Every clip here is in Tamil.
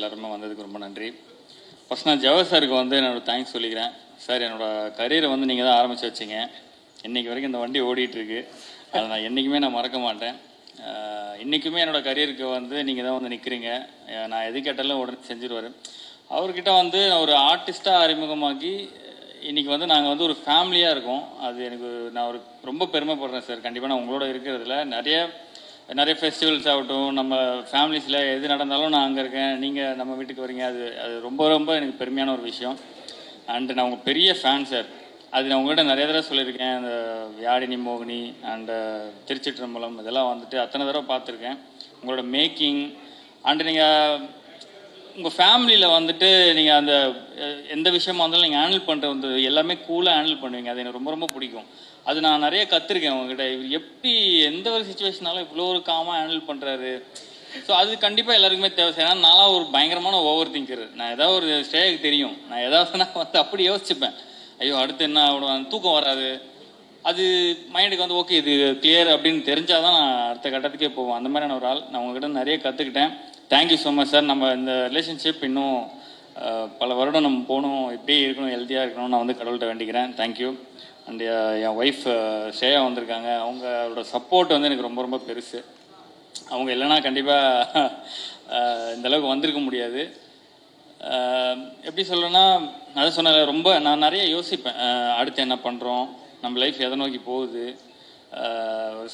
எல்லாருமே வந்ததுக்கு ரொம்ப நன்றி. ஃபர்ஸ்ட் நான் ஜவஹர் சாருக்கு வந்து என்னோட தேங்க்ஸ் சொல்லிக்கிறேன். சார் என்னோட கரியரை வந்து நீங்கள் தான் ஆரம்பித்து வச்சீங்க. இன்னைக்கு வரைக்கும் இந்த வண்டி ஓடிட்டுருக்கு. அதை நான் என்றைக்குமே நான் மறக்க மாட்டேன். இன்றைக்குமே என்னோடய என்னோட கரியருக்கு வந்து நீங்கள் தான் வந்து நிற்கிறீங்க நான் எது கேட்டாலும் உடனே செஞ்சுருவார். அவர்கிட்ட வந்து ஒரு ஆர்டிஸ்ட்டாக அறிமுகமாக்கி இன்றைக்கி வந்து நாங்கள் வந்து ஒரு ஃபேமிலியாக இருக்கோம். அது எனக்கு நான் ஒரு ரொம்ப பெருமைப்படுறேன் சார் கண்டிப்பாக நான் உங்களோட இருக்கிறதுல நிறைய நிறைய ஃபெஸ்டிவல்ஸ் ஆகட்டும் நம்ம ஃபேமிலிஸில் எது நடந்தாலும் நான் அங்கே இருக்கேன் நீங்கள் நம்ம வீட்டுக்கு வரீங்க. அது அது ரொம்ப ரொம்ப எனக்கு பெருமையான ஒரு விஷயம். அண்டு நான் உங்கள் பெரிய ஃபேன் சார் அது நான் உங்கள்கிட்ட நிறைய தடவை சொல்லியிருக்கேன். அந்த வியாடினி மோகினி அண்டு uh, திருச்சிற்றம்பலம் இதெல்லாம் வந்துட்டு அத்தனை தடவை பார்த்துருக்கேன். உங்களோட மேக்கிங் அண்டு நீங்கள் உங்கள் ஃபேமிலியில் வந்துட்டு நீங்கள் அந்த எந்த விஷயமா இருந்தாலும் நீங்கள் ஹேண்டில் பண்ணுற வந்து எல்லாமே கூலாக ஹேண்டில் பண்ணுவீங்க. அது எனக்கு ரொம்ப ரொம்ப பிடிக்கும். அது நான் நிறைய கற்றுருக்கேன் உங்ககிட்ட. இவர் எப்படி எந்த ஒரு சுச்சுவேஷனாலும் இவ்வளோ ஒரு காமாக ஹேண்டில் பண்ணுறாரு ஸோ அது கண்டிப்பாக எல்லாருக்குமே தேவை. ஏன்னா நான்லாம் ஒரு பயங்கரமான ஓவர் திங்கர் நான் ஏதாவது ஒரு ஸ்டேஜுக்கு தெரியும். நான் ஏதாவது நான் வந்து அப்படி யோசிச்சுப்பேன். ஐயோ அடுத்து என்ன ஆகணும்? தூக்கம் வராது. அது மைண்டுக்கு வந்து ஓகே இது கிளியர் அப்படின்னு தெரிஞ்சால் தான் நான் அடுத்த கட்டத்துக்கே போவோம் அந்த மாதிரியான ஒரு ஆள் நான் உங்ககிட்ட நிறைய கற்றுக்கிட்டேன் தேங்க்யூ ஸோ மச் சார் நம்ம இந்த ரிலேஷன்ஷிப் இன்னும் பல வருடம் நம்ம போகணும் இப்படியே இருக்கணும் ஹெல்த்தியாக இருக்கணும் நான் வந்து கடவுள்கிட்ட வேண்டிக்கிறேன். தேங்க்யூ அண்ட் என் ஒய்ஃப் ஷேயா வந்திருக்காங்க. அவங்களோட சப்போர்ட் வந்து எனக்கு ரொம்ப ரொம்ப பெருசு. அவங்க இல்லைன்னா கண்டிப்பாக இந்த அளவுக்கு வந்திருக்க முடியாது. எப்படி சொல்கிறேன்னா அதை சொன்ன ரொம்ப நான் நிறைய யோசிப்பேன். அடுத்து என்ன பண்ணுறோம் நம்ம லைஃப் எதை நோக்கி போகுது?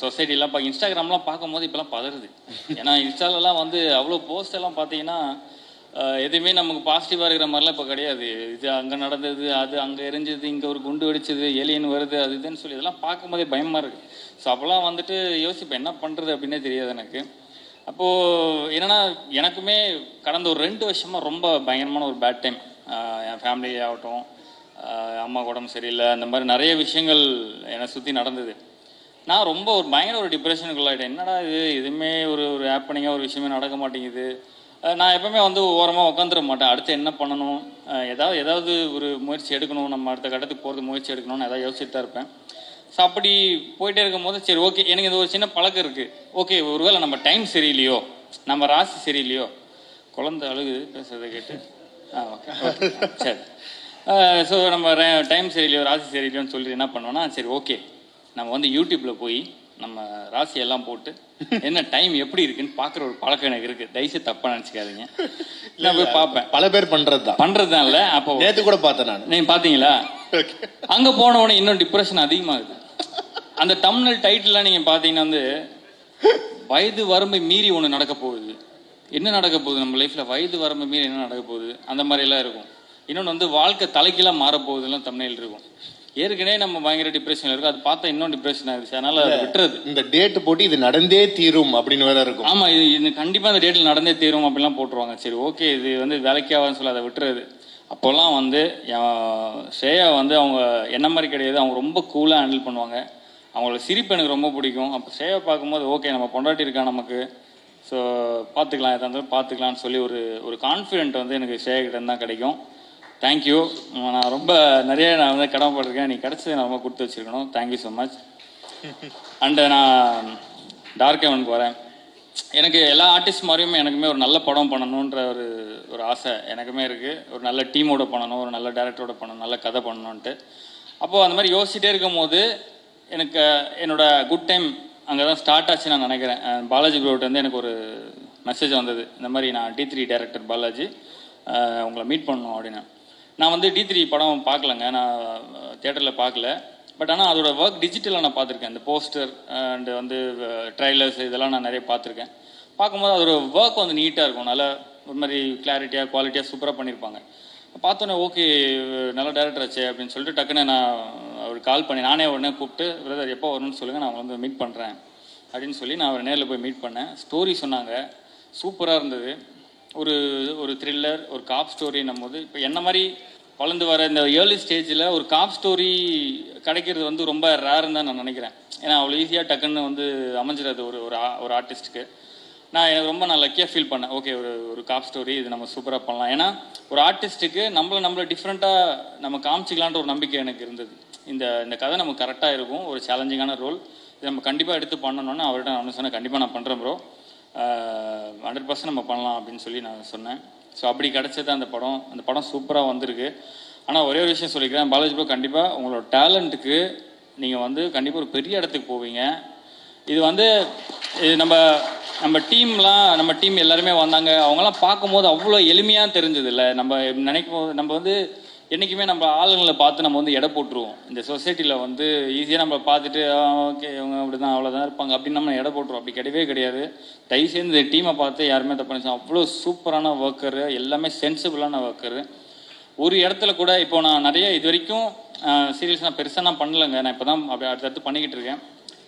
சொசைட்டிலாம் பார்க்க இன்ஸ்டாகிராம்லாம் பார்க்கும்போது இப்போலாம் பதறுது. ஏன்னா இன்ஸ்டாலலாம் வந்து அவ்வளோ போஸ்ட் எல்லாம் பார்த்தீங்கன்னா எதுவுமே நமக்கு பாசிட்டிவாக இருக்கிற மாதிரிலாம் இப்போ கிடையாது. இது அங்கே நடந்தது அது அங்கே எரிஞ்சது இங்கே ஒரு குண்டு வெடிச்சது ஏலியன் வருது அது இதுன்னு சொல்லி இதெல்லாம் பார்க்கும்போதே பயமாக இருக்குது ஸோ அப்போல்லாம் வந்துட்டு யோசிப்பேன் என்ன பண்ணுறது அப்படின்னே தெரியாது எனக்கு. அப்போது என்னென்னா எனக்குமே கடந்த ஒரு ரெண்டு வருஷமாக ரொம்ப பயங்கரமான ஒரு பேட் டைம் என் ஃபேமிலி ஆகட்டும் அம்மா உடம்பு சரியில்லை அந்த மாதிரி நிறைய விஷயங்கள் என்னை சுற்றி நடந்தது. நான் ரொம்ப ஒரு பயங்கர ஒரு டிப்ரெஷனுக்குள்ளாயிட்டேன் என்னடா இது? எதுவுமே ஒரு ஒரு ஹேப்பனிங்காக ஒரு விஷயமே நடக்க மாட்டேங்குது. நான் எப்பவுமே வந்து ஓரமாக உட்காந்துட மாட்டேன். அடுத்து என்ன பண்ணணும்? ஏதாவது ஏதாவது ஒரு முயற்சி எடுக்கணும். நம்ம அடுத்த கட்டத்துக்கு போகிறது முயற்சி எடுக்கணும்னு ஏதாவது யோசிச்சுட்டு தான் இருப்பேன். ஸோ அப்படி போயிட்டே இருக்கும்போது சரி ஓகே எனக்கு இது ஒரு சின்ன பழக்கம் இருக்குது ஓகே ஒருவேளை நம்ம டைம் சரியில்லையோ? நம்ம ராசி சரியில்லையோ? குழந்தை அழுகுது பேசுறதை கேட்டு. ஆ ஓகே சரி. ஸோ நம்ம டைம் சரியில்லையோ ராசி சரியில்லையோன்னு சொல்லி என்ன பண்ணோன்னா சரி ஓகே நம்ம வந்து யூடியூப்பில் போய் நம்ம ராசி எல்லாம் போட்டு என்ன டைம் எப்படி இருக்குன்னு பார்க்குற ஒரு பழக்கம் எனக்கு இருக்குது தயவுசெய்து தப்பாக நினச்சிக்காதீங்க. நான் போய் பார்ப்பேன். பல பேர் பண்றதுதான். பண்ணுறது தான் இல்லை அப்போ நேத்து கூட பார்த்தேன் நான். நீங்க பாத்தீங்களா அங்க போன உடனே இன்னும் டிப்ரெஷன் அதிகமாகுது. அந்த டம்னல் டைட்டில்லாம் நீங்க பாத்தீங்கன்னா வந்து வயது வரம்பை மீறி ஒண்ணு நடக்க போகுது. என்ன நடக்க போகுது நம்ம லைஃப்ல வயது வரம்பை மீறி என்ன நடக்க போகுது? அந்த மாதிரி எல்லாம் இருக்கும். இன்னொன்று வந்து வாழ்க்கை தலைக்கீழாக மாற போகுதுலாம் தமிழில் இருக்கும். ஏற்கனவே நம்ம பயங்கர டிப்ரெஷன்ல இருக்கும். அது பார்த்தா இன்னும் டிப்ரெஷன் ஆயிடுச்சு. அதனால அதை விட்டுறது. இந்த டேட் போட்டு இது நடந்தே தீரும் அப்படின்னு வேற இருக்கும். ஆமா இது இது கண்டிப்பா அந்த டேட்ல நடந்தே தீரும் அப்படிலாம் போட்டுருவாங்க. சரி ஓகே இது வந்து வேலைக்கு ஆகாதுன்னு சொல்லி அதை விட்டுறது. அப்போல்லாம் வந்து ஸ்ரேயா வந்து அவங்க என்ன மாதிரி கிடையாது. அவங்க ரொம்ப கூலாக ஹேண்டில் பண்ணுவாங்க. அவங்களோட சிரிப்பு எனக்கு ரொம்ப பிடிக்கும். அப்போ ஸ்ரேயா பார்க்கும்போது ஓகே நம்ம பொண்டாட்டி இருக்கா நமக்கு? ஸோ பார்த்துக்கலாம் இருந்தாலும் பார்த்துக்கலாம்னு சொல்லி ஒரு ஒரு கான்ஃபிடென்ட் வந்து எனக்கு ஸ்ரேயா கிட்ட தான் கிடைக்கும். தேங்க்யூ நான் ரொம்ப நிறைய நான் வந்து கடமைப்பட்டிருக்கேன் நீ கிடச்சது நான் ரொம்ப கொடுத்து வச்சிருக்கணும். Thank you so much and நான் டார்க் ஹெவனுக்கு வரேன் எனக்கு எல்லா ஆர்டிஸ்ட் மாதிரியும் எனக்குமே ஒரு நல்ல படம் பண்ணணுன்ற ஒரு ஒரு ஆசை எனக்குமே இருக்குது ஒரு நல்ல டீமோட பண்ணணும் ஒரு நல்ல டேரக்டரோட பண்ணணும் நல்ல கதை பண்ணணுன்ட்டு அப்போது அந்த மாதிரி யோசிச்சுட்டே இருக்கும்போது எனக்கு என்னோட குட் டைம் அங்கே தான் ஸ்டார்ட் ஆச்சு நான் நினைக்கிறேன். பாலாஜி ப்ரோட்ட வந்து எனக்கு ஒரு மெசேஜ் வந்தது. இந்த மாதிரி நான் டி த்ரீ டேரக்டர் பாலாஜி உங்களை மீட் பண்ணணும் அப்படின்னு. நான் வந்து டி த்ரீ படம் பார்க்கலங்க. நான் தியேட்டரில் பார்க்கல. பட் ஆனால் அதோட ஒர்க் டிஜிட்டலாக நான் பார்த்துருக்கேன். இந்த போஸ்டர் அண்டு வந்து ட்ரைலர்ஸ் இதெல்லாம் நான் நிறைய பார்த்துருக்கேன். பார்க்கும்போது அதோட ஒர்க் வந்து நீட்டாக இருக்கும். நல்லா ஒரு மாதிரி கிளாரிட்டியாக குவாலிட்டியாக சூப்பராக பண்ணியிருப்பாங்க. பார்த்தோன்னே ஓகே நல்ல டேரக்டர் ஆச்சு அப்படின்னு சொல்லிட்டு டக்குன்னு நான் அவர் கால் பண்ணி நானே உடனே கூப்பிட்டு பிரதர் எப்போ வரணும்னு சொல்லுங்கள் நான் வந்து மீட் பண்ணுறேன் அப்படின்னு சொல்லி நான் அவர் நேரில் போய் மீட் பண்ணேன். ஸ்டோரி சொன்னாங்க. சூப்பராக இருந்தது. ஒரு ஒரு த்ரில்லர் ஒரு காப் ஸ்டோரின்னும் போது இப்போ என்ன மாதிரி வளர்ந்து வர இந்த ஏர்லி ஸ்டேஜில் ஒரு காப் ஸ்டோரி கிடைக்கிறது வந்து ரொம்ப ரேர்னு தான் நான் நினைக்கிறேன். ஏன்னா அவ்வளோ ஈஸியாக டக்குன்னு வந்து அமைஞ்சிடாது ஒரு ஒரு ஆ- ஒரு ஆர்டிஸ்ட்டுக்கு நான் எனக்கு ரொம்ப நான் லக்கியாக ஃபீல் பண்ணேன். ஓகே ஒரு ஒரு காப் ஸ்டோரி இது நம்ம சூப்பராக பண்ணலாம். ஏன்னா ஒரு ஆர்டிஸ்ட்டுக்கு நம்மளை நம்மளை டிஃப்ரெண்ட்டாக நம்ம காமிச்சிக்கலான்ற ஒரு நம்பிக்கை எனக்கு இருந்தது. இந்த இந்த கதை நமக்கு கரெக்டாக இருக்கும். ஒரு சேலஞ்சிங்கான ரோல் இது நம்ம கண்டிப்பாக எடுத்து பண்ணணும்னு அவர்கிட்ட நான் சொன்னேன். கண்டிப்பாக நான் பண்ணுறேன் ப்ரோ ஹண்ட்ரட் பர்சன்ட் நம்ம பண்ணலாம் அப்படின்னு சொல்லி நான் சொன்னேன். ஸோ அப்படி கிடச்சது அந்த படம். அந்த படம் சூப்பராக வந்திருக்கு. ஆனால் ஒரே ஒரு விஷயம் சொல்லிக்கிறேன். பாலாஜி ப்ரோ கண்டிப்பாக உங்களோட டேலண்ட்டுக்கு நீங்கள் வந்து கண்டிப்பாக ஒரு பெரிய இடத்துக்கு போவீங்க. இது வந்து இது நம்ம நம்ம டீம்லாம் நம்ம டீம் எல்லாருமே வந்தாங்க. அவங்கெல்லாம் பார்க்கும்போது அவ்வளோ எளிமையாக தெரிஞ்சது இல்லை நம்ம நினைக்கும் போது நம்ம வந்து என்றைக்குமே நம்ம ஆளுங்களை பார்த்து நம்ம வந்து எடை போட்டுருவோம். இந்த சொசைட்டியில் வந்து ஈஸியாக நம்ம பார்த்துட்டு ஓகே இவங்க அப்படி தான் அவ்வளோதான் இருப்பாங்க. அப்படின்னு நம்ம எடை போட்டுருவோம். அப்படி கிடையவே கிடையாது. தயவுசேர்ந்து இந்த டீமை பார்த்து யாருமே தப்பு நினச்சோம் அவ்வளோ சூப்பரான ஒர்க்கரு எல்லாமே சென்சிபிளான ஒர்க்கரு ஒரு இடத்துல கூட இப்போ நான் நிறைய இது வரைக்கும் சீரியஸ் நான் பெருசாக நான் பண்ணலைங்க. நான் இப்போ தான் அப்படி அடுத்தடுத்து பண்ணிக்கிட்டு இருக்கேன்.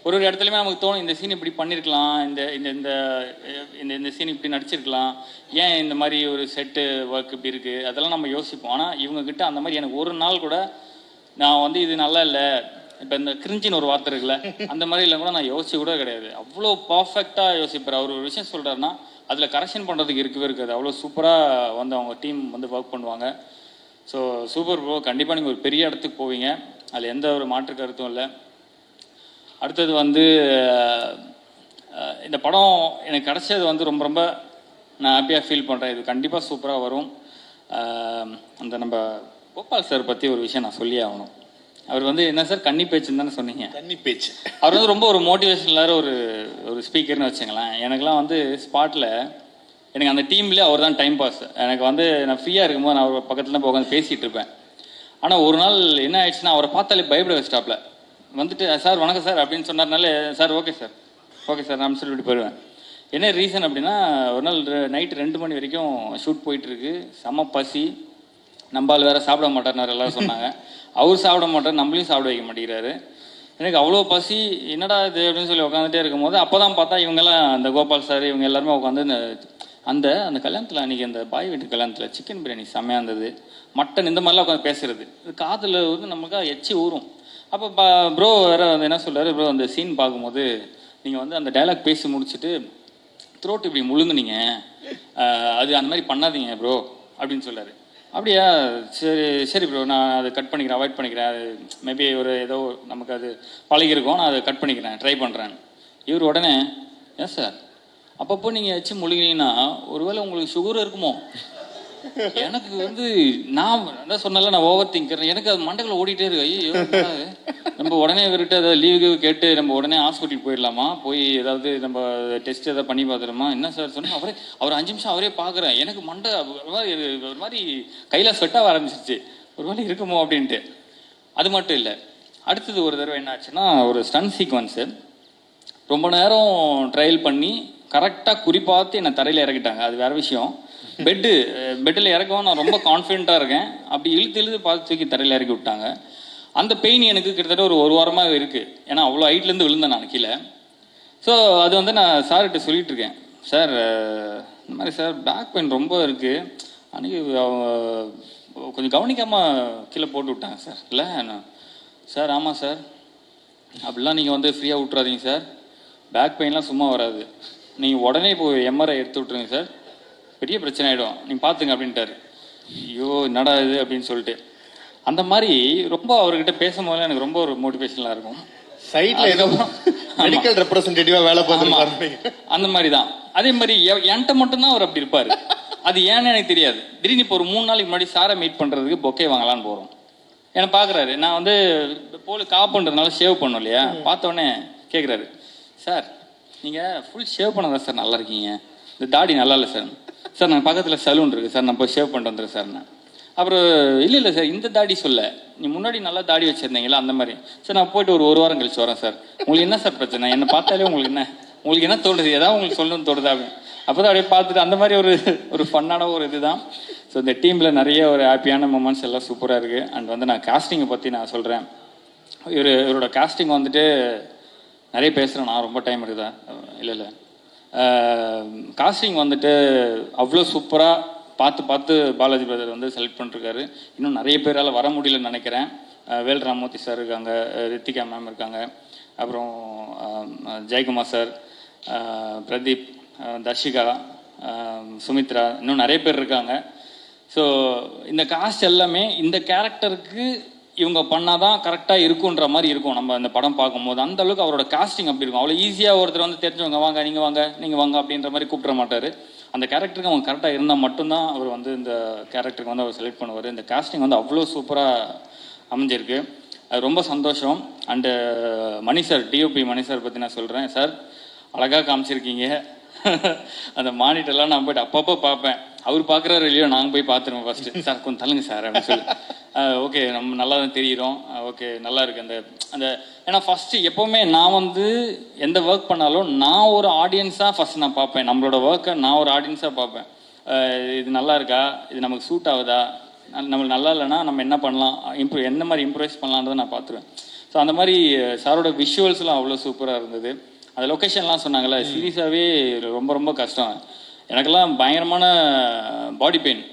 ஒரு ஒரு இடத்துலையுமே நமக்கு தோணும் இந்த சீன் இப்படி பண்ணியிருக்கலாம் இந்த இந்த இந்த இந்த இந்த சீன் இப்படி நடிச்சிருக்கலாம். ஏன் இந்த மாதிரி ஒரு செட்டு ஒர்க் இப்படி இருக்குது அதெல்லாம் நம்ம யோசிப்போம். ஆனால் இவங்கக்கிட்ட அந்த மாதிரி எனக்கு ஒரு நாள் கூட நான் வந்து இது நல்லா இல்லை. இப்போ இந்த கிரிஞ்சின்னு ஒரு வார்த்தை இருக்குல்ல அந்த மாதிரி இல்லை கூட நான் யோசிச்சு கூட கிடையாது. அவ்வளோ பர்ஃபெக்டாக யோசிப்பார். அவர் ஒரு விஷயம் சொல்கிறாருன்னா அதில் கரெக்ஷன் பண்ணுறதுக்கு இருக்கவே இருக்காது. அவ்வளோ சூப்பராக வந்து அவங்க டீம் வந்து ஒர்க் பண்ணுவாங்க. ஸோ சூப்பர் ப்ரோ கண்டிப்பாக நீங்கள் ஒரு பெரிய இடத்துக்கு போவீங்க. அதில் எந்த ஒரு மாற்று கருத்தும் இல்லை. அடுத்தது வந்து இந்த படம் எனக்கு கிடைச்சது வந்து ரொம்ப ரொம்ப நான் ஹாப்பியாக ஃபீல் பண்ணுறேன் இது கண்டிப்பாக சூப்பராக வரும். அந்த நம்ம கோபால் சார் பற்றி ஒரு விஷயம் நான் சொல்லியே ஆகணும். அவர் வந்து என்ன சார் கன்னி பேச்சுன்னு தானே சொன்னீங்க? தண்ணி பேச்சு. அவர் வந்து ரொம்ப ஒரு மோட்டிவேஷனலான ஒரு ஒரு ஸ்பீக்கர்னு வச்சுங்களேன் எனக்குலாம் வந்து ஸ்பாட்டில் எனக்கு அந்த டீம்லேயே அவர் தான் டைம் பாஸ் எனக்கு வந்து நான் ஃப்ரீயாக இருக்கும்போது நான் அவர் பக்கத்தில் போய் உட்காந்து பேசிகிட்டு இருப்பேன். ஆனால் ஒரு நாள் என்ன ஆயிடுச்சுன்னா அவரை பார்த்தாலே பயப்பட வச்சிட்டாப்ல. வந்துட்டு சார் வணக்கம் சார் அப்படின்னு சொன்னார்னாலே sir okay sir. Okay sir நான் சொல்லிட்டு போயிடுவேன். என்ன ரீசன் அப்படின்னா ஒரு நாள் நைட்டு ரெண்டு மணி வரைக்கும் ஷூட் போயிட்டுருக்கு. செம பசி. நம்பால் வேறு சாப்பிட மாட்டார்னார் எல்லாரும் சொன்னாங்க. அவர் சாப்பிட மாட்டார் நம்மளையும் சாப்பிட வைக்க மாட்டேங்கிறாரு. எனக்கு அவ்வளோ பசி என்னடா இது? அப்படின்னு சொல்லி உட்காந்துட்டே இருக்கும்போது அப்போ தான் பார்த்தா இவங்கெல்லாம் அந்த கோபால் சார் இவங்க எல்லாருமே உட்காந்து அந்த அந்த கல்யாணத்தில் அன்றைக்கி அந்த பாய் வீட்டு கல்யாணத்தில் சிக்கன் பிரியாணி செம்மையாக இருந்தது. மட்டன் இந்த மாதிரிலாம் உட்காந்து பேசுறது. இது காதில் வந்து நமக்கு எச்சி ஊறும். அப்போ ப்ரோ வேற வந்து என்ன சொல்கிறாரு ப்ரோ அந்த சீன் பார்க்கும்போது நீங்கள் வந்து அந்த டைலாக் பேசி முடிச்சுட்டு த்ரோட் இப்படி முழுங்குனீங்க. அது அந்த மாதிரி பண்ணாதீங்க ப்ரோ அப்படின்னு சொல்கிறாரு அப்படியா? சரி சரி ப்ரோ நான் அதை கட் பண்ணிக்கிறேன் அவாய்ட் பண்ணிக்கிறேன். அது மேபி ஒரு ஏதோ நமக்கு அது பழகிருக்கோம். நான் அதை கட் பண்ணிக்கிறேன் ட்ரை பண்ணுறேன் இவர் உடனே ஏன் சார் அப்பப்போ நீங்கள் வச்சு முழுகினீங்கன்னா ஒருவேளை உங்களுக்கு சுகர் இருக்குமோ? எனக்கு வந்து நான் என்ன சொன்னால நான் ஓவர் திங்கிறேன் எனக்கு அது மண்டைக்குள்ள ஓடிட்டே இருக்கு. ஐயோ நம்ம உடனே இவர்கிட்ட ஏதாவது லீவு கேட்டு நம்ம உடனே ஹாஸ்பிட்டல் போயிடலாமா? போய் ஏதாவது நம்ம டெஸ்ட் ஏதாவது பண்ணி பார்த்துருமா என்ன சார் சொன்னா அவரே அவர் அஞ்சு நிமிஷம் அவரே பார்க்குறேன் எனக்கு மண்டை ஒரு மாதிரி ஒரு மாதிரி கையில் ஸ்வெட்டாக ஆரம்பிச்சிருச்சு. ஒரு மாதிரி இருக்குமோ அப்படின்ட்டு. அது மட்டும் இல்லை. அடுத்தது ஒரு தடவை என்ன ஆச்சுன்னா ஒரு ஸ்டன் சீக்வன்ஸு ரொம்ப நேரம் ட்ரையல் பண்ணி கரெக்டாக குறிப்பாத்து என்னை தரையில் இறக்கிட்டாங்க. அது வேற விஷயம். பெட்டு பெட்டில் இறக்கவும் நான் ரொம்ப கான்ஃபிடென்ட்டாக இருக்கேன். அப்படி இழுத்து இழுத்து பார்த்து தூக்கி தரையில் இறக்கி விட்டாங்க. அந்த பெயின் எனக்கு கிட்டத்தட்ட ஒரு ஒரு வாரமாக இருக்குது ஏன்னா அவ்வளோ ஹைட்லேருந்து விழுந்தேன் நான் கீழே. ஸோ அது வந்து நான் சார்கிட்ட சொல்லிட்டு இருக்கேன். சார் இந்த மாதிரி சார் பேக் பெயின் ரொம்ப இருக்குது அன்றைக்கி கொஞ்சம் கவனிக்காமல் கீழே போட்டு விட்டாங்க சார் இல்லை நான் சார் ஆமாம் சார் அப்படிலாம் நீங்கள் வந்து ஃப்ரீயாக விட்றாதீங்க சார் பேக் பெயின்லாம் சும்மா வராது. நீங்கள் உடனே இப்போ எம்ஆர்ஐ எடுத்து விட்ருங்க சார் பெரிய பிரச்சனை ஆகிடும் நீங்கள் பார்த்துங்க அப்படின்ட்டாரு. ஐயோ என்னடா இது அப்படின்னு சொல்லிட்டு. அந்த மாதிரி ரொம்ப அவர்கிட்ட பேசும்போது எனக்கு ரொம்ப ஒரு மோட்டிவேஷனலாக இருக்கும். சைட்ல ஏதோ மெடிக்கல் ரெப்ரசன்டேட்டிவா வேலை பார்த்துருப்பாரு அந்த மாதிரி தான் அதே மாதிரி என்கிட்ட மட்டும்தான் அவர் அப்படி இருப்பாரு. அது ஏன்னு எனக்கு தெரியாது. திடீர்னு இப்போ ஒரு மூணு நாளைக்கு முன்னாடி சாரை மீட் பண்ணுறதுக்கு பொக்கே வாங்கலான்னு போகிறோம் என்னை பார்க்குறாரு நான் வந்து போல காப் பண்ணுறதுனால ஷேவ் பண்ணோம் இல்லையா? பார்த்த உடனே கேட்குறாரு சார் நீங்கள் ஃபுல் ஷேவ் பண்ணதா சார் நல்லா இருக்கீங்க? இந்த தாடி நல்லா இல்லை சார். சார் நான் பக்கத்தில் சலூன் இருக்குது சார். நான் போய் ஷேவ் பண்ணிட்டு வந்துடுறேன் சார் நான். அப்புறம் இல்லை இல்லை சார் இந்த தாடி சொல்ல. நீ முன்னாடி நல்லா தாடி வச்சுருந்தீங்களா? அந்த மாதிரி. சார் நான் போயிட்டு ஒரு ஒரு வாரம் கழிச்சு வரேன் சார். உங்களுக்கு என்ன சார் பிரச்சனை? என்னை பார்த்தாலே உங்களுக்கு என்ன? உங்களுக்கு என்ன தோணுது? ஏதாவது உங்களுக்கு சொல்லணும்னு தோணுதா? அப்படின்னு. அப்போ தான் அப்படியே பார்த்துட்டு அந்த மாதிரி ஒரு ஒரு ஃபன்னான ஒரு இதுதான். ஸோ இந்த டீமில் நிறைய ஒரு ஹாப்பியான மூமெண்ட்ஸ் எல்லாம் சூப்பராக இருக்குது அண்ட் வந்து நான் காஸ்டிங்கை பற்றி நான் சொல்கிறேன் இவர் இவரோட காஸ்டிங் வந்துட்டு நிறைய பேசுகிறேன் நான் ரொம்ப டைம் இருக்குதா இல்லை இல்லை. காஸ்டிங் வந்துட்டு அவ்வளோ சூப்பராக பார்த்து பார்த்து பாலாஜி பிரதர் வந்து செலக்ட் பண்ணிருக்காரு. இன்னும் நிறைய பேரால் வர முடியலன்னு நினைக்கிறேன். வேல் ராமமூர்த்தி சார் இருக்காங்க ரித்திகா மேம் இருக்காங்க. அப்புறம் ஜெயக்குமார் சார் பிரதீப் தர்ஷிகா சுமித்ரா இன்னும் நிறைய பேர் இருக்காங்க. ஸோ இந்த காஸ்ட் எல்லாமே இந்த கேரக்டருக்கு இவங்க பண்ணாதான் கரெக்டாக இருக்குன்ற மாதிரி இருக்கும் நம்ம அந்த படம் பார்க்கும்போது. அந்த அளவுக்கு அவரோட காஸ்டிங் அப்படி இருக்கும். அவ்வளோ ஈஸியாக ஒருத்தர் வந்து தெரிஞ்சவங்க வாங்க நீங்கள் வாங்க நீங்கள் வாங்க அப்படின்ற மாதிரி கூப்பிட மாட்டார். அந்த கேரக்டருக்கு அவங்க கரெக்டாக இருந்தால் மட்டும்தான் அவர் வந்து இந்த கேரக்டருக்கு வந்து அவர் செலக்ட் பண்ணுவார். இந்த காஸ்டிங் வந்து அவ்வளோ சூப்பராக அமைஞ்சிருக்கு. அது ரொம்ப சந்தோஷம். And Mani sir DOP Mani sir பற்றி நான் சொல்கிறேன் சார் அழகாக காமிச்சிருக்கீங்க. அந்த மானிட்டர்லாம் நான் போய்ட்டு அப்பப்போ பார்ப்பேன். அவர் பார்க்குறாரு இல்லையோ நாங்கள் போய் பார்த்துருவோம் ஃபஸ்ட்டு சார் கொஞ்சம் தள்ளுங்க சார் அப்படின்னு சொல்லி. ஓகே நம்ம நல்லா தான் தெரியிறோம் ஓகே நல்லா இருக்கு. அந்த அந்த ஏன்னா ஃபஸ்ட்டு எப்போவுமே நான் வந்து எந்த ஒர்க் பண்ணாலும் நான் ஒரு ஆடியன்ஸாக ஃபஸ்ட் நான் பார்ப்பேன். நம்மளோட ஒர்க்கை நான் ஒரு ஆடியன்ஸாக பார்ப்பேன். இது நல்லா இருக்கா? இது நமக்கு சூட் ஆகுதா? நம்மளுக்கு நல்லா இல்லைன்னா நம்ம என்ன பண்ணலாம்? இம்ப்ரூவ் எந்த மாதிரி இம்ப்ரூவைஸ் பண்ணலான்றதை நான் பார்த்துருவேன். ஸோ அந்த மாதிரி சாரோட விஷுவல்ஸ்லாம் அவ்வளோ சூப்பராக இருந்தது. அந்த லொக்கேஷன்லாம் சொன்னாங்கல்ல சீரியஸாகவே ரொம்ப ரொம்ப கஷ்டம். எனக்கெல்லாம் பயங்கரமான பாடி பெயின்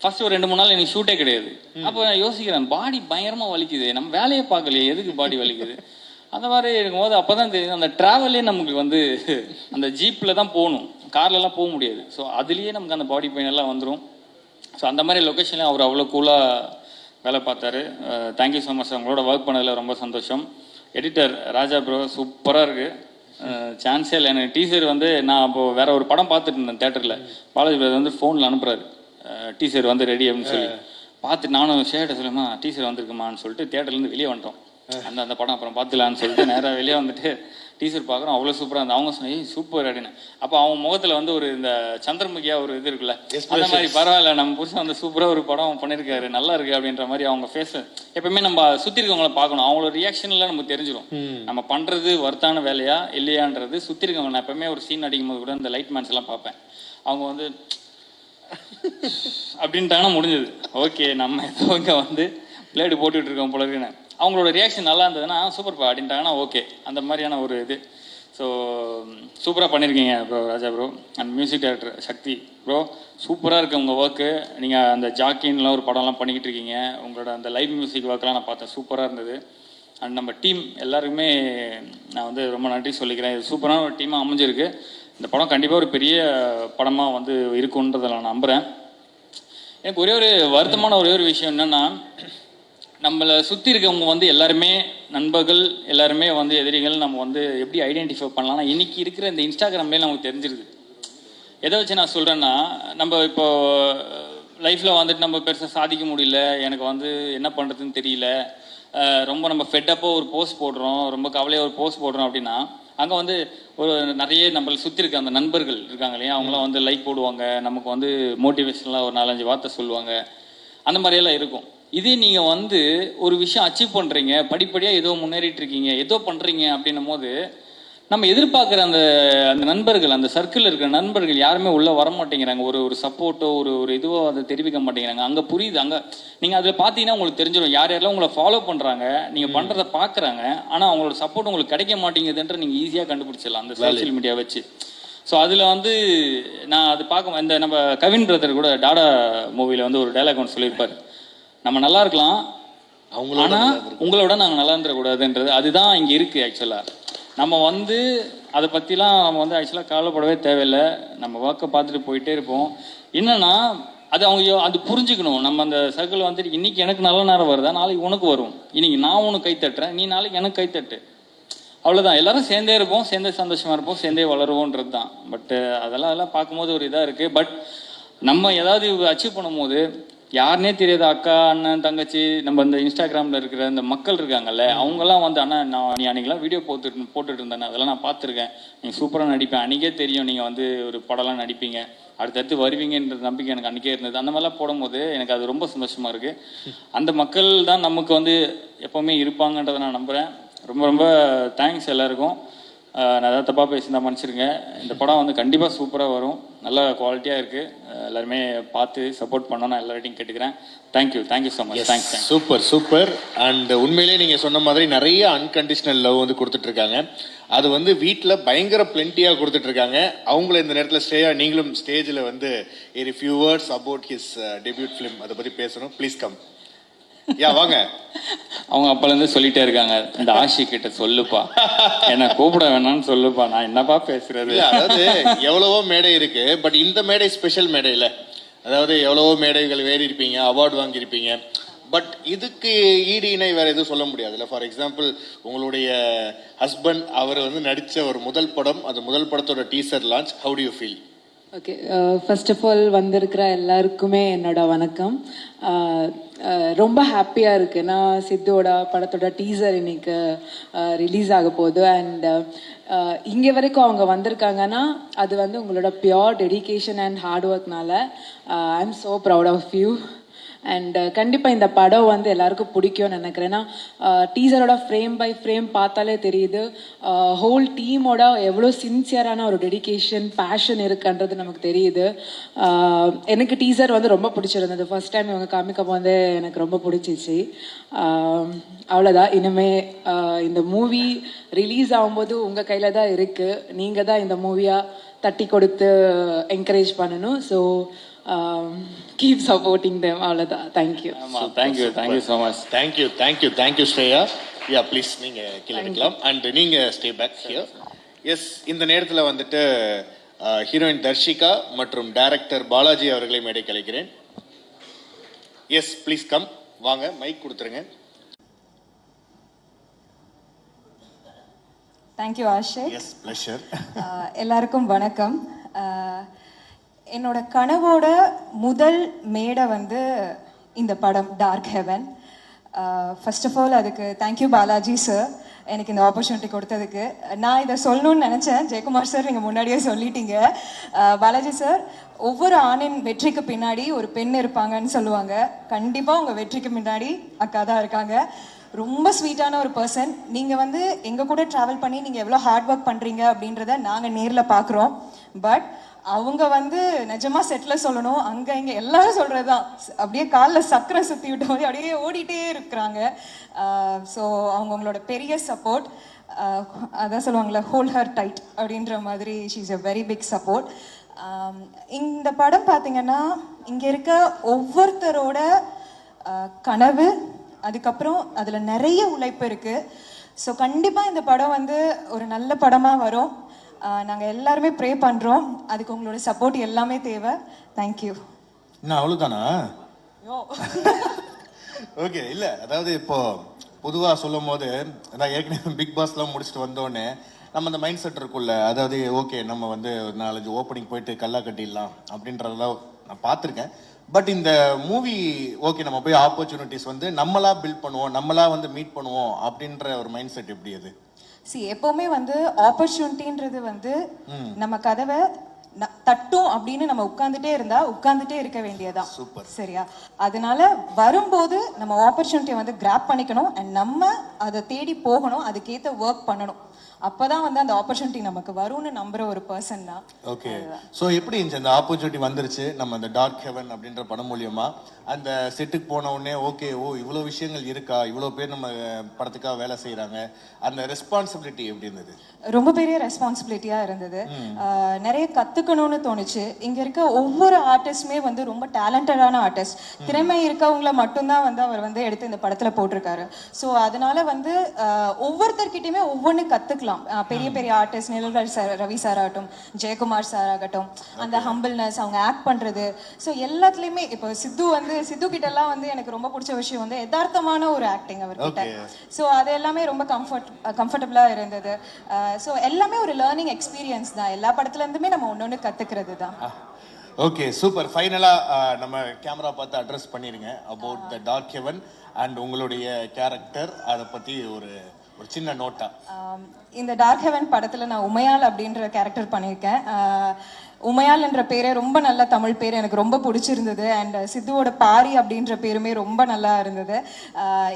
ஃபர்ஸ்ட் ஒரு ரெண்டு மூணு நாள் எனக்கு ஷூட்டே கிடையாது. அப்போ நான் யோசிக்கிறேன் பாடி பயங்கரமாக வலிக்குது நம்ம வேலையே பார்க்கலையே எதுக்கு பாடி வலிக்குது? அந்த மாதிரி இருக்கும்போது அப்போ தான் தெரியுது அந்த ட்ராவலே நமக்கு வந்து அந்த ஜீப்பில் தான் போகணும். கார்லலாம் போக முடியாது. ஸோ அதுலேயே நமக்கு அந்த பாடி பெயின் எல்லாம் வந்துடும் ஸோ அந்த மாதிரி லொக்கேஷனில் அவர் அவ்வளோ கூலாக வேலை பார்த்தாரு. தேங்க்யூ ஸோ மச் உங்களோட ஒர்க் பண்ணதில் ரொம்ப சந்தோஷம். எடிட்டர் ராஜா ப்ரோ சூப்பராக இருக்குது சான்ஸே இல்லை. எனக்கு டீசர் வந்து நான் அப்போ வேற ஒரு படம் பார்த்துட்டு இருந்தேன் தேட்டரில் பாலாஜி பிரதர் வந்து ஃபோனில் அனுப்புறாரு. டீசர் வந்து ரெடி அப்படின்னு சொல்லி. பார்த்து நானும் ஷேர்ட்ட சொல்லுமா டீசர் வந்திருக்குமான்னு சொல்லிட்டு தேட்டர்லேருந்து வெளியே வந்துட்டோம். அந்த அந்த படம் அப்புறம் பார்த்துலான்னு சொல்லிட்டு நேராக வெளியே வந்துட்டு டீசர் பார்க்குறோம். அவ்வளோ சூப்பராக இருந்தது. அவங்க ஏய் சூப்பர் அப்படின்னு அப்போ அவங்க முகத்தில் வந்து ஒரு இந்த சந்திரமுகியா ஒரு இது இருக்குல்ல அந்த மாதிரி பரவாயில்ல நம்ம புருஷன் வந்து சூப்பராக ஒரு படம் பண்ணியிருக்காரு நல்லா இருக்கு அப்படின்ற மாதிரி அவங்க ஃபேஸ் எப்பவுமே நம்ம சுற்றி இருக்கவங்கள பார்க்கணும். அவங்களோட ரியாக்ஷன்ல நமக்கு தெரிஞ்சிடும் நம்ம பண்ணுறது வர்த்தான வேலையா இல்லையான்றது சுற்றி இருக்கவங்க நான் எப்பவுமே ஒரு சீன் அடிக்கும் போது கூட இந்த லைட் மேன்ஸ் எல்லாம் பார்ப்பேன். அவங்க வந்து அப்படின்ட்டாங்கன்னா முடிஞ்சது. ஓகே நம்ம ஏதோ இங்கே வந்து பிளேடு போட்டுகிட்டு இருக்கோம் போல இருக்குன்னு. அவங்களோட ரியாக்ஷன் நல்லா இருந்ததுன்னா சூப்பர் அப்படின்ட்டாங்கன்னா ஓகே. அந்த மாதிரியான ஒரு இது. ஸோ சூப்பராக பண்ணியிருக்கீங்க bro Raja bro and music director Sakthi. Bro சூப்பராக இருக்குது உங்கள் ஒர்க்கு நீங்கள் அந்த ஜாக்கின்லாம் ஒரு படம்லாம் பண்ணிக்கிட்டு இருக்கீங்க. உங்களோட அந்த லைவ் மியூசிக் ஒர்க்லாம் நான் பார்த்தேன். சூப்பராக இருந்தது. அண்ட் நம்ம டீம் எல்லாருக்குமே நான் வந்து ரொம்ப நன்றி சொல்லிக்கிறேன். இது சூப்பரான ஒரு டீமாக அமைஞ்சிருக்கு. இந்த படம் கண்டிப்பாக ஒரு பெரிய படமாக வந்து இருக்குன்றதை நான் நம்புகிறேன் எனக்கு ஒரே ஒரு வருத்தமான ஒரே ஒரு விஷயம் என்னென்னா நம்மளை சுற்றி இருக்கவங்க வந்து எல்லாருமே நண்பர்கள் எல்லாருமே வந்து எதிரிகள் நம்ம வந்து எப்படி ஐடென்டிஃபை பண்ணலாம்னா இன்னைக்கு இருக்கிற இந்த இன்ஸ்டாகிராம்லேயே நமக்கு தெரிஞ்சிருது. எதை வச்சு நான் சொல்கிறேன்னா நம்ம இப்போ லைஃப்பில் வந்துட்டு நம்ம பெருசாக சாதிக்க முடியல எனக்கு வந்து என்ன பண்ணுறதுன்னு தெரியல ரொம்ப நம்ம ஃபெட்டப்பாக ஒரு போஸ்ட் போடுறோம் ரொம்ப கவலையாக ஒரு போஸ்ட் போடுறோம் அப்படின்னா அங்கே வந்து ஒரு நிறைய நம்மளை சுற்றி இருக்க அந்த நண்பர்கள் இருக்காங்க இல்லையா? அவங்களாம் வந்து லைக் போடுவாங்க. நமக்கு வந்து மோட்டிவேஷனலாக ஒரு நாலஞ்சு வார்த்தை சொல்லுவாங்க. அந்த மாதிரியெல்லாம் இருக்கும். இதே நீங்கள் வந்து ஒரு விஷயம் அச்சீவ் பண்ணுறீங்க படிப்படியாக ஏதோ முன்னேறிட்டு இருக்கீங்க. ஏதோ பண்ணுறீங்க அப்படின்னும் போது நம்ம எதிர்பார்க்குற அந்த அந்த நண்பர்கள் அந்த சர்க்கிள் இருக்கிற நண்பர்கள் யாருமே உள்ளே வர மாட்டேங்கிறாங்க ஒரு ஒரு சப்போர்ட்டோ ஒரு ஒரு இதுவோ அதை தெரிவிக்க மாட்டேங்கிறாங்க. அங்கே புரியுது. அங்கே நீங்கள் அதில் பார்த்தீங்கன்னா உங்களுக்கு தெரிஞ்சிடும் யார் யாரெல்லாம் உங்களை ஃபாலோ பண்ணுறாங்க நீங்கள் பண்ணுறத பார்க்குறாங்க. ஆனால் அவங்களோட சப்போர்ட் உங்களுக்கு கிடைக்க மாட்டேங்குதுன்ற நீங்கள் ஈஸியாக கண்டுபிடிச்சிடலாம் அந்த சோஷியல் மீடியா வச்சு. ஸோ அதில் வந்து நான் அது பார்க்க இந்த நம்ம கவின் பிரதர் கூட டாடா மூவியில் வந்து ஒரு டைலாக் ஒன்று சொல்லியிருப்பார். நம்ம நல்லா இருக்கலாம் அவங்களோட ஆனா உங்களோட நாங்க நல்லா இருந்துடக்கூடாதுன்றது அதுதான் இங்க இருக்கு ஆக்சுவலா நம்ம வந்து அதை பற்றிலாம் நம்ம வந்து ஆக்சுவலாக கவலைப்படவே தேவையில்லை. நம்ம ஒர்க்கை பார்த்துட்டு போயிட்டே இருப்போம். என்னென்னா அது அவங்க அது புரிஞ்சுக்கணும். நம்ம அந்த சர்க்கிள் வந்துட்டு இன்னைக்கு எனக்கு நல்ல நேரம் வருதா? நாளைக்கு உனக்கு வரும். இன்னைக்கு நான் உனக்கு கைத்தட்டுறேன் நீ நாளைக்கு எனக்கு கைத்தட்டு அவ்வளோதான் எல்லாரும் சேர்ந்தே இருப்போம் சேர்ந்தே சந்தோஷமாக இருப்போம் சேர்ந்தே வளருவோன்றது தான். பட்டு அதெல்லாம் அதெல்லாம் பார்க்கும்போது ஒரு இதாக இருக்குது பட் நம்ம ஏதாவது அச்சீவ் பண்ணும்போது யாருனே தெரியாத அக்கா அண்ணன் தங்கச்சி நம்ம இந்த இன்ஸ்டாகிராமில் இருக்கிற இந்த மக்கள் இருக்காங்கல்ல அவங்கெல்லாம் வந்து அண்ணா நான் நீ அன்றைக்கெல்லாம் வீடியோ போட்டுட்டு போட்டுட்டு இருந்தேன் அதெல்லாம் நான் பார்த்துருக்கேன். நீங்கள் சூப்பராக நடிப்பேன். அன்றைக்கே தெரியும் நீங்கள் வந்து ஒரு படம்லாம் நடிப்பீங்க. அடுத்தடுத்து வருவீங்கன்ற நம்பிக்கை எனக்கு அன்றைக்கே இருந்தது. அந்த மாதிரிலாம் போடும்போது எனக்கு அது ரொம்ப சந்தோஷமாக இருக்குது அந்த மக்கள் தான் நமக்கு வந்து எப்போவுமே இருப்பாங்கன்றதை நான் நம்புகிறேன் ரொம்ப ரொம்ப தேங்க்ஸ் எல்லாருக்கும். நான் ஏதாவது தப்பாக பேசியிருந்தா மன்னிச்சிருங்க. இந்த படம் வந்து கண்டிப்பாக சூப்பராக வரும். நல்ல குவாலிட்டியாக இருக்குது எல்லாருமே பார்த்து சப்போர்ட் பண்ண நான் எல்லார்ட்டையும் கேட்டுக்கிறேன். Thank you thank you so much thanks super super and உண்மையிலேயே நீங்க சொன்ன மாதிரி நிறைய அன்கண்டிஷனல் லவ் வந்து கொடுத்துட்டு இருக்காங்க அது வந்து வீட்ல பயங்கர பிளென்ட்டியா கொடுத்துட்டு இருக்காங்க அவங்கள இந்த நேரத்துல ஸ்டேயா நீங்களும் ஸ்டேஜ்ல வந்து ஒரு few words about his debut film அதை பத்தி பேசணும். ப்ளீஸ் கம் யா வாங்க. அவங்க அப்போலேருந்து சொல்லிட்டே இருக்காங்க. இந்த ஆஷி கிட்ட சொல்லுப்பா. என்ன கூப்பிட வேணாம்னு சொல்லுப்பா. நான் என்னப்பா பேசுறது? அதாவது எவ்வளவோ மேடை இருக்கு. பட் இந்த மேடை ஸ்பெஷல் மேடை இல்ல அதாவது எவ்வளவோ மேடைகள் ஏறி இருப்பீங்க அவார்டு வாங்கியிருப்பீங்க. பட் இதுக்கு ஈடு இணை வேற எதுவும் சொல்ல முடியாதுல்ல. ஃபார் எக்ஸாம்பிள் உங்களுடைய ஹஸ்பண்ட் அவர் வந்து நடிச்ச ஒரு முதல் படம் அந்த முதல் படத்தோட teaser launch how do you feel okay first of all வந்திருக்கிற எல்லாருக்குமே என்னோட வணக்கம். Uh, uh, ரொம்ப ஹாப்பியாக இருக்குது நான் சித்தோட படத்தோட டீசர் இன்னைக்கு uh, ரிலீஸ் ஆக போகுது. அண்ட் இங்கே வரைக்கும் அவங்க வந்திருக்காங்கன்னா அது வந்து உங்களோட pure dedication and hard ஒர்க்னால I am so proud of you and uh, கண்டிப்பாக இந்த படம் வந்து எல்லாருக்கும் பிடிக்கும்னு நினைக்கிறேன். ஏன்னா டீசரோட ஃப்ரேம் பை ஃப்ரேம் பார்த்தாலே தெரியுது. ஹோல் டீமோட எவ்வளோ சின்சியரான ஒரு டெடிகேஷன் பேஷன் இருக்குன்றது நமக்கு தெரியுது. Uh, எனக்கு டீசர் வந்து ரொம்ப பிடிச்சிருந்தது. ஃபர்ஸ்ட் டைம் இவங்க காமிக்கும் போது எனக்கு ரொம்ப பிடிச்சிச்சு. Um, அவ்வளோதான் இனிமே uh, இந்த மூவி ரிலீஸ் ஆகும்போது உங்கள் கையில் தான் இருக்குது நீங்கள் தான் இந்த மூவியாக தட்டி கொடுத்து என்கரேஜ் பண்ணணும். ஸோ கீப் சப்போர்ட்டிங் தேம் அவ்வளோதான் தேங்க்யூ ஆமாம் thank you thank you so much thank you thank you thank you Shreya yeah please நீங்க கீழே எடுக்கலாம். அண்ட் நீங்க ஸ்டே பேக் ஹியர் எஸ் இந்த நேரத்தில் வந்துட்டு ஹீரோயின் தர்ஷிகா மற்றும் டைரக்டர் பாலாஜி அவர்களை மேடை கலைக்கிறேன் எஸ் ப்ளீஸ் கம் வாங்க மைக் கொடுத்துருங்க. Thank you Ashay yes pleasure எல்லாருக்கும் வணக்கம். ஆஹ் என்னோட கனவோட முதல் மேடை வந்து இந்த படம் dark heaven first of all அதுக்கு தேங்க்யூ பாலாஜி சார் எனக்கு இந்த ஆப்பர்ச்சுனிட்டி கொடுத்ததுக்கு. நான் இதை சொல்லணும்னு நினச்சேன். ஜெயக்குமார் சார் நீங்கள் முன்னாடியே சொல்லிட்டீங்க. பாலாஜி சார் ஒவ்வொரு ஆணின் வெற்றிக்கு பின்னாடி ஒரு பெண் இருப்பாங்கன்னு சொல்லுவாங்க. கண்டிப்பாக உங்கள் வெற்றிக்கு பின்னாடி அக்கா தான் இருக்காங்க. ரொம்ப ஸ்வீட்டான ஒரு பர்சன் நீங்கள் வந்து எங்கள் கூட ட்ராவல் பண்ணி நீங்கள் எவ்வளோ ஹார்ட் ஒர்க் பண்ணுறீங்க அப்படின்றத நாங்கள் நேரில் பார்க்குறோம் பட் அவங்க வந்து நிஜமா செட்டில் சொல்லணும். அங்கே இங்கே எல்லாரும் சொல்கிறது தான் அப்படியே காலில் சக்கரை சுற்றி விட்ட மாதிரி அப்படியே ஓடிட்டே இருக்கிறாங்க. ஸோ அவங்கவுங்களோட பெரிய சப்போர்ட் அதான் சொல்லுவாங்கள்ல ஹோல் ஹர் டைட் அப்படின்ற மாதிரி she is a very big support இந்த படம் பார்த்தீங்கன்னா இங்கே இருக்க ஒவ்வொருத்தரோட கனவு அதுக்கப்புறம் அதில் நிறைய உழைப்பு இருக்குது ஸோ கண்டிப்பாக இந்த படம் வந்து ஒரு நல்ல படமாக வரும். நாங்கள் எல்லாருமே ப்ரே பண்ணுறோம் அதுக்கு உங்களோட சப்போர்ட் எல்லாமே தேவை. தேங்க்யூ என்ன அவ்வளோதானா ஓகே இல்லை அதாவது இப்போ பொதுவாக சொல்லும் போது நான் ஏற்கனவே பிக் பாஸ்லாம் முடிச்சுட்டு வந்தோடனே நம்ம அந்த மைண்ட் செட் இருக்குல்ல அதாவது ஓகே நம்ம வந்து ஒரு நாலஞ்சு ஓப்பனிங் போயிட்டு கல்லா கட்டிடலாம் அப்படின்றதெல்லாம் நான் பார்த்துருக்கேன். பட் இந்த மூவி ஓகே நம்ம போய் ஆப்பர்ச்சுனிட்டிஸ் வந்து நம்மளா பில்ட் பண்ணுவோம் நம்மளா வந்து மீட் பண்ணுவோம் அப்படின்ற ஒரு மைண்ட் செட் எப்படி அது? சி எப்போவுமே வந்து ஆப்பர்ச்சுனிட்டின்றது வந்து நம்ம கதவை தட்டும் அப்படின்னு நம்ம உட்கார்ந்துட்டே இருந்தா உட்கார்ந்துட்டே இருக்க வேண்டியதான் Super. சரியா? அதனால வரும்போது நம்ம ஆப்பர்ச்சுனிட்டியை வந்து கிராப் பண்ணிக்கணும் அண்ட் நம்ம அதை தேடி போகணும் அதுக்கேற்ற ஒர்க் பண்ணணும். அப்பதான் வந்து அந்த ஆப்பர்ச்சுனிட்டி நமக்கு வரும்னு நம்புற ஒரு பர்சன் தான். ஓகே ஸோ எப்படி இருந்துச்சு அந்த ஆப்பர்ச்சுனிட்டி வந்துருச்சு? நம்ம அந்த டார்க் ஹெவன் அப்படின்ற படம் மூலியமா அந்த செட்டுக்கு போன உடனே ஓகே ஓ இவ்வளோ விஷயங்கள் இருக்கா? இவ்வளோ பேர் நம்ம படத்துக்காக வேலை செய்கிறாங்க அந்த ரெஸ்பான்சிபிலிட்டி எப்படி இருந்தது? ரொம்ப பெரிய ரெஸ்பான்சிபிலிட்டியா இருந்தது. நிறைய கத்துக்கணும்னு தோணுச்சு. இங்க இருக்க ஒவ்வொரு ஆர்டிஸ்டுமே வந்து ரொம்ப டேலண்டடான ஆர்டிஸ்ட் திறமை இருக்கவங்கள மட்டும்தான் வந்து அவர் வந்து எடுத்து இந்த படத்துல போட்டிருக்காரு. ஸோ அதனால வந்து ஒவ்வொருத்தர்கிட்டயுமே ஒவ்வொன்று கத்துக்கலாம். ஆஹ் பெரிய பெரிய ஆர்டிஸ்ட் நிழல்கள் சார் ரவி சார் ஆகட்டும் ஜெயக்குமார் சார் ஆகட்டும் அந்த ஹம்பிள்னஸ் அவங்க ஆக்ட் பண்றது. ஸோ எல்லாத்துலயுமே இப்போ சித்து வந்து சித்து கிட்ட எல்லாம் வந்து எனக்கு ரொம்ப பிடிச்ச விஷயம் வந்து யதார்த்தமான ஒரு ஆக்டிங் அவர்கிட்ட. ஸோ அது எல்லாமே ரொம்ப கம்ஃபர்ட் கம்ஃபர்டபுளாக இருந்தது. ஸோ எல்லாமே ஒரு லேர்னிங் எக்ஸ்பீரியன்ஸ் தான். எல்லா படத்துல இருந்துமே நம்ம ஒன்று ஒன்று கத்துக்கிறது தான் ஓகே சூப்பர் ஃபைனலாக நம்ம கேமரா பார்த்து அட்ரஸ் பண்ணிருங்க. About the dark heaven and உங்களுடைய கேரக்டர் அதை பற்றி ஒரு ஒரு சின்ன நோட்டா um, இந்த டார்க் ஹெவன் படத்தில் நான் உமையால் அப்படின்ற கேரக்டர் பண்ணியிருக்கேன் உமையால் என்ற பேரே ரொம்ப நல்ல தமிழ் பேர். எனக்கு ரொம்ப பிடிச்சிருந்தது. அண்ட் சித்துவோட பாரி அப்படின்ற பேருமே ரொம்ப நல்லா இருந்தது.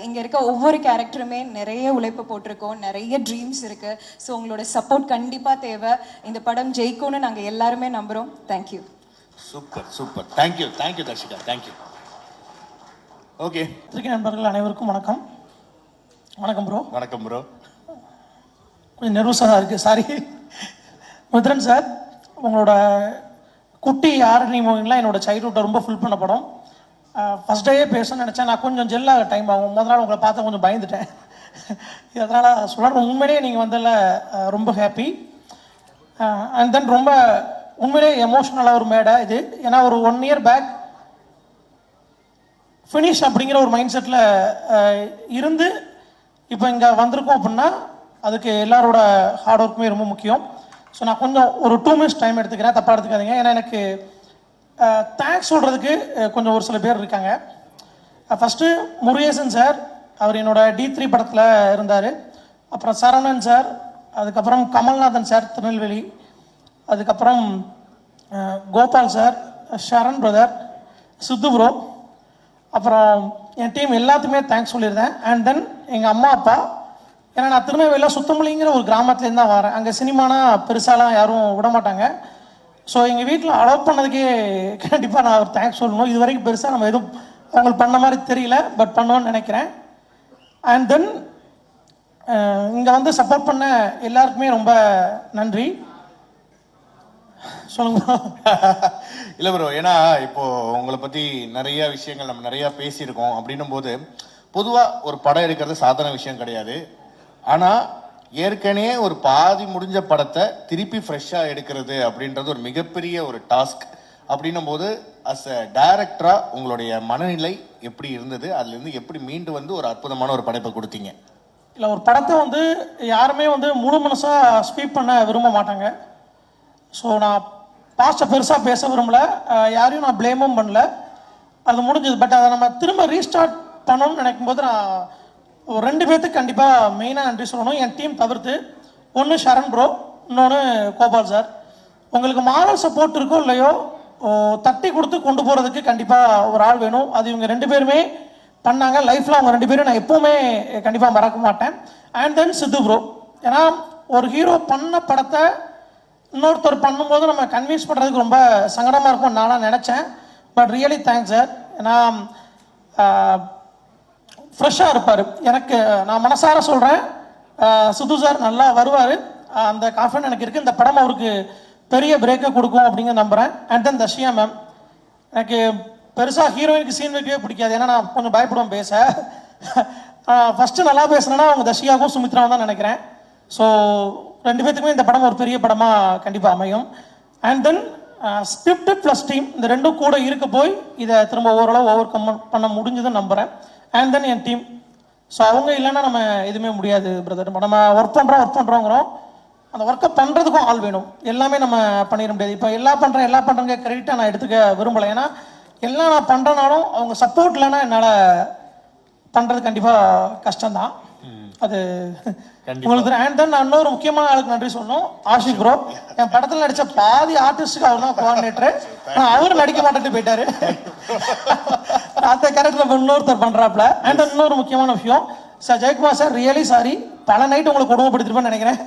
இங்கே இருக்க ஒவ்வொரு கேரக்டருமே நிறைய உழைப்பு போட்டிருக்கோம். நிறைய ட்ரீம்ஸ் இருக்கு. ஸோ உங்களோட சப்போர்ட் கண்டிப்பாக தேவை. இந்த படம் ஜெயிக்கும்னு நாங்கள் எல்லாருமே நம்புகிறோம் thank you super super thank you thank you Dharshika thank you okay பத்திரிகை நண்பர்கள் அனைவருக்கும் வணக்கம். வணக்கம் ப்ரோ வணக்கம் ப்ரோ கொஞ்சம் நெர்வஸாக தான் இருக்குது சாரி மித்ரன் சார் உங்களோட குட்டி ஆரணி மூவிங்லாம் என்னோட சைல்ட்ஹுட்டை ரொம்ப ஃபுல் பண்ண படம். ஃபஸ்ட் டேயே பேசணும்னு நினச்சேன். நான் கொஞ்சம் ஜெல்லாக டைம் ஆகும். முதல் நாள் உங்களை பார்த்து கொஞ்சம் பயந்துட்டேன். அதனால் சொல்லணும் உண்மையிலேயே நீங்கள் வந்ததில் ரொம்ப ஹாப்பி அண்ட் தென் ரொம்ப உண்மையிலேயே எமோஷ்னலாக ஒரு மேடை. இது ஏன்னா ஒரு ஒன் இயர் பேக் ஃபினிஷ் அப்படிங்கிற ஒரு மைண்ட் செட்டில் இருந்து இப்போ இங்கே வந்திருக்கோம் அப்படின்னா அதுக்கு எல்லாரோட ஹார்ட் ஒர்க்குமே ரொம்ப முக்கியம். ஸோ நான் கொஞ்சம் ஒரு டூ மினிட்ஸ் டைம் எடுத்துக்கிறேன். தப்பாக எடுத்துக்காதீங்க. ஏன்னா எனக்கு தேங்க்ஸ் சொல்கிறதுக்கு கொஞ்சம் ஒரு சில பேர் இருக்காங்க. ஃபஸ்ட்டு முருகேசன் சார் அவர் என்னோட டி த்ரீ படத்தில் இருந்தார். அப்புறம் சரவணன் சார் அதுக்கப்புறம் கமல்நாதன் சார் திருநெல்வேலி. அதுக்கப்புறம் Gopal sir Sharan brother Sidhu bro அப்புறம் என் டீம் எல்லாத்துக்குமே தேங்க்ஸ் சொல்லியிருந்தேன். அண்ட் தென் எங்கள் அம்மா அப்பா ஏன்னா நான் திருநெல்வேலியில் சுத்தமல்லிங்கிற ஒரு கிராமத்துலேருந்து தான் வரேன். அங்கே சினிமானா பெருசாலாம் யாரும் விட மாட்டாங்க. ஸோ எங்கள் வீட்டில் அலோவ் பண்ணதுக்கே கண்டிப்பாக நான் ஒரு தேங்க்ஸ் சொல்லணும். இது வரைக்கும் பெருசாக நம்ம எதுவும் அவங்களுக்கு பண்ண மாதிரி தெரியல பட் பண்ணோன்னு நினைக்கிறேன். அண்ட் தென் இங்கே வந்து சப்போர்ட் பண்ண எல்லாருக்குமே ரொம்ப நன்றி. சொல்லுங்க. இல்ல ப்ரோ ஏன்னா இப்போ உங்களை பத்தி நிறைய விஷயங்கள் நம்ம நிறைய பேசியிருக்கோம் அப்படின்னும் போது பொதுவா ஒரு படம் எடுக்கிறது சாதாரண விஷயம் கிடையாது. ஆனா ஏற்கனவே ஒரு பாதி முடிஞ்ச படத்தை திருப்பி ஃப்ரெஷ்ஷா எடுக்கிறது அப்படின்றது ஒரு மிகப்பெரிய ஒரு டாஸ்க் அப்படின்னும் போது அஸ் அ டைரக்டரா உங்களுடைய மனநிலை எப்படி இருந்தது? அதுல இருந்து எப்படி மீண்டு வந்து ஒரு அற்புதமான ஒரு படைப்பை கொடுத்தீங்க? இல்லை ஒரு படத்தை வந்து யாருமே வந்து முழு மனசாக ஸ்பீட் பண்ண விரும்ப மாட்டாங்க. ஸோ நான் பாஸ்ட்டை பெருசாக பேச விரும்பல. யாரையும் நான் ப்ளேமும் பண்ணல. அது முடிஞ்சது. பட் அதை நம்ம திரும்ப ரீஸ்டார்ட் பண்ணணும்னு நினைக்கும் போது நான் ஒரு ரெண்டு பேர்த்துக்கு கண்டிப்பாக மெயினாக நன்றி சொல்லணும். என் டீம் தவிர்த்து ஒன்று ஷரண் ப்ரோ இன்னொன்று கோபால் சார் உங்களுக்கு மாரல் சப்போர்ட் இருக்கோ இல்லையோ தட்டி கொடுத்து கொண்டு போகிறதுக்கு கண்டிப்பாக ஒரு ஆள் வேணும். அது இவங்க ரெண்டு பேருமே பண்ணாங்க. லைஃப்பில் அவங்க ரெண்டு பேரும் நான் எப்போவுமே கண்டிப்பாக மறக்க மாட்டேன். அண்ட் தென் சித்து ப்ரோ ஏன்னா ஒரு ஹீரோ பண்ண படத்தை இன்னொருத்தர் பண்ணும்போது நம்ம கன்வின்ஸ் பண்ணுறதுக்கு ரொம்ப சங்கடமாக இருக்கும்னு நானாக நினச்சேன். பட் ரியலி தேங்க்ஸ் சார் ஏன்னா ஃப்ரெஷ்ஷாக இருப்பார். எனக்கு நான் மனசார சொல்கிறேன் சுது சார் நல்லா வருவார். அந்த கான்ஃபிடன்ட் எனக்கு இருக்குது இந்த படம் அவருக்கு பெரிய பிரேக்கை கொடுக்கும் அப்படிங்க நம்புகிறேன் அண்ட் தென் தஷியா மேம் எனக்கு பெருசாக ஹீரோயினுக்கு சீன் வைக்கவே பிடிக்காது. ஏன்னா நான் கொஞ்சம் பயப்படுவேன் பேச. ஃபஸ்ட்டு நல்லா பேசுனேன்னா அவங்க தஷியாவும் சுமித்ராவும் தான் நினைக்கிறேன். ஸோ ரெண்டு பேத்துக்குமே இந்த படம் ஒரு பெரிய படமாக கண்டிப்பாக அமையும். And then script plus team இந்த ரெண்டும் கூட இருக்க போய் இதை திரும்ப ஓரளவு ஓவர் கம் பண்ண முடிஞ்சதுன்னு நம்புகிறேன் அண்ட் தென் என் டீம் ஸோ அவங்க இல்லைன்னா நம்ம எதுவுமே முடியாது பிரதர் நம்ம ஒர்க் பண்ணுறோம் ஒர்க் பண்ணுறோங்கிறோம் அந்த ஒர்க்கை பண்ணுறதுக்கும் ஆள் வேணும். எல்லாமே நம்ம பண்ணிட முடியாது. இப்போ எல்லா பண்ணுறேன் எல்லா பண்ணுறேங்க கிரெடிட்டாக நான் எடுத்துக்க விரும்பலை. ஏன்னா எல்லாம் நான் பண்ணுறனாலும் அவங்க சப்போர்ட் இல்லைன்னா என்னால் பண்ணுறது கண்டிப்பாக கஷ்டம்தான். அது உங்களுக்கு அண்ட் தென் நான் இன்னொரு முக்கியமான ஆளுக்கு நன்றி சொல்லணும். ஆஷிக் ப்ரோ என் படத்தில் நடித்த பாதி ஆர்டிஸ்டுக்கு அவர் தான் கோஆர்டினேட்டர் அவரும் நடிக்க மாட்டேன்ட்டு போயிட்டாரு. அந்த கேரக்டர் இன்னொருத்தர் பண்ணுறாப்புல அண்ட் இன்னொரு முக்கியமான விஷயம். Sir Jayakumar sir really sorry பல நைட் உங்களுக்கு கொடுமைப்படுத்திருப்பேன்னு நினைக்கிறேன்.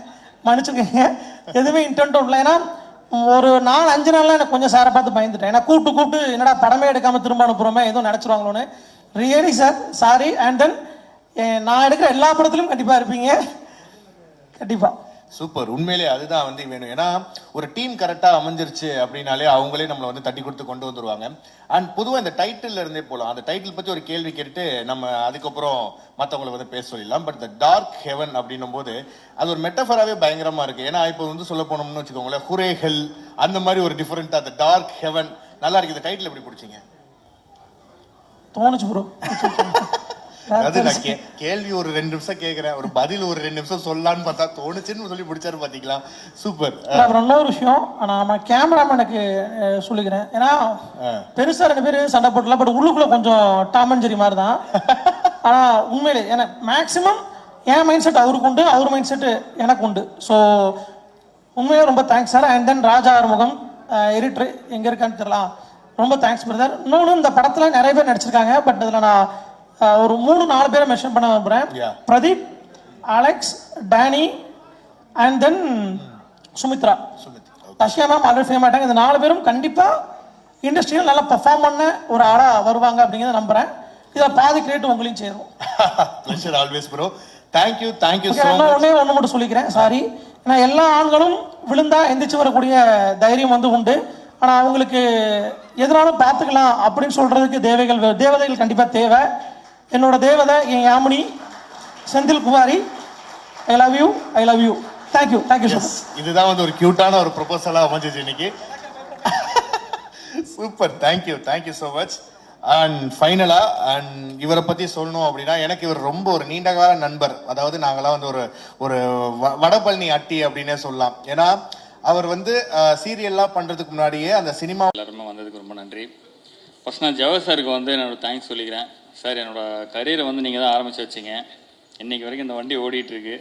மன்னிச்சுக்கோங்க எதுவுமே இன்டென்ட் இல்லை. ஏன்னா ஒரு நாலு அஞ்சு நாள்ல எனக்கு கொஞ்சம் சாரை பார்த்து பயந்துட்டேன். ஏன்னா கூப்பிட்டு கூப்பிட்டு என்னடா படமே எடுக்காம திரும்ப அனுப்புறோமே எதுவும் நினச்சிருவாங்களோன்னு. Really sir sorry and then நான் எடுக்கிற எல்லா படத்துலையும் கண்டிப்பாக இருப்பீங்க. கண்டிப்பாக சூப்பர். உண்மையிலே அதுதான் வந்து வேணும். ஏன்னா ஒரு டீம் கரெக்டா அமைஞ்சிருச்சு அப்படின்னாலே அவங்களே நம்மளை வந்து தட்டி கொடுத்து கொண்டு வந்துருவாங்க. அண்ட் பொதுவா இந்த டைட்டில் இருந்தே போலாம். அந்த டைட்டில் பத்தி ஒரு கேள்வி கேட்டு நம்ம அதுக்கப்புறம் மத்தவங்களை வந்து பேச சொல்லிடலாம். பட் த டார்க் ஹெவன் அப்படின்னும் போது அது ஒரு மெட்டஃபராகவே பயங்கரமா இருக்கு. ஏன்னா இப்போ வந்து சொல்ல போனோம்னு வச்சுக்கோங்களேன் ஹுரே ஹெல் அந்த மாதிரி ஒரு டிஃபரெண்டா அந்த டார்க் ஹெவன் நல்லா இருக்கு. இந்த டைட்டில் எப்படி பிடிச்சிங்க? தோணுச்சு ப்ரோ அதாவது நான் கே- கேள்வி ஒரு ரெண்டு நிமிஷம் கேட்கிறேன் ஒரு பதில் ஒரு ரெண்டு நிமிஷம் சொல்லலான்னு பார்த்தா தோணுச்சுன்னு சொல்லி பிடிச்சாரு பாத்தீங்களா? சூப்பர் அப்புறம் இன்னொரு விஷயம் நான் கேமராமேனுக்கு சொல்லிக்கிறேன். ஏன்னா பெருசா ரெண்டு பேரும் சண்டை போட்டல பட் உள்ளுக்குள்ள கொஞ்சம் டாம் அண்ட் ஜெரி மாதிரி தான் ஆனா உண்மையிலே ஏன்னா மேக்ஸிமம் என் மைண்ட் செட் அவருக்கு உண்டு அவர் மைண்ட் செட் எனக்கு உண்டு. ஸோ உண்மையாக ரொம்ப thanks sir and then Raja Arumugam எரிட்ரு எங்கே இருக்கான்னு தெரியலாம் ரொம்ப தேங்க்ஸ் பிரதர் இன்னொன்று இந்த படத்தில் நிறைய பேர் நடிச்சிருக்காங்க பட் இதில் நான் ஒரு மூணு நாலு பேரை மென்ஷன் பண்ண விரும்புகிறேன். Pradeep Alex Danny and then Sumithra. Sumith Dashya ma'am already fame ஆயிட்டாங்க. இந்த நாலு பேரும் கண்டிப்பாக இண்டஸ்ட்ரியில் நல்லா பெர்ஃபார்ம் பண்ண ஒரு ஆளாக வருவாங்க அப்படிங்கிறத நம்புகிறேன் இதில் பாதி கிரேட் உங்களையும் சேரும். Pleasure always bro thank you thank you ஒன்றே ஒன்று மட்டும் சொல்லிக்கிறேன். சாரி ஏன்னா எல்லா ஆண்களும் விழுந்தா எந்திரிச்சு வரக்கூடிய தைரியம் வந்து உண்டு. ஆனால் அவங்களுக்கு எதனாலும் பார்த்துக்கலாம் அப்படின்னு சொல்றதுக்கு தேவைகள் தேவதைகள் கண்டிப்பாக தேவை. என்னோட தேவதை என் Yamini Senthil Kumari I love you I love you thank you thank you much இதுதான் வந்து ஒரு கியூட்டான ஒரு ப்ரொபோசலாக அமைஞ்சிச்சு இன்னைக்கு. Super thank you thank you so much and ஃபைனலா அண்ட் இவரை பத்தி சொல்லணும் அப்படின்னா எனக்கு இவர் ரொம்ப ஒரு நீண்ட கால நண்பர். அதாவது நாங்களாம் வந்து ஒரு ஒரு வ- வடபழனி அட்டி அப்படின்னே சொல்லலாம். ஏன்னா அவர் வந்து சீரியல்லாம் பண்றதுக்கு முன்னாடியே அந்த சினிமா எல்லாருமே வந்ததுக்கு ரொம்ப நன்றி. ஃபர்ஸ்ட் நான் ஜவஹர் சாருக்கு வந்து என்னோட தேங்க்ஸ் சொல்லிக்கிறேன். சார் என்னோட கரியரை வந்து நீங்கள் தான் ஆரம்பித்து வச்சிங்க. இன்னைக்கு வரைக்கும் இந்த வண்டி ஓடிட்டுருக்கு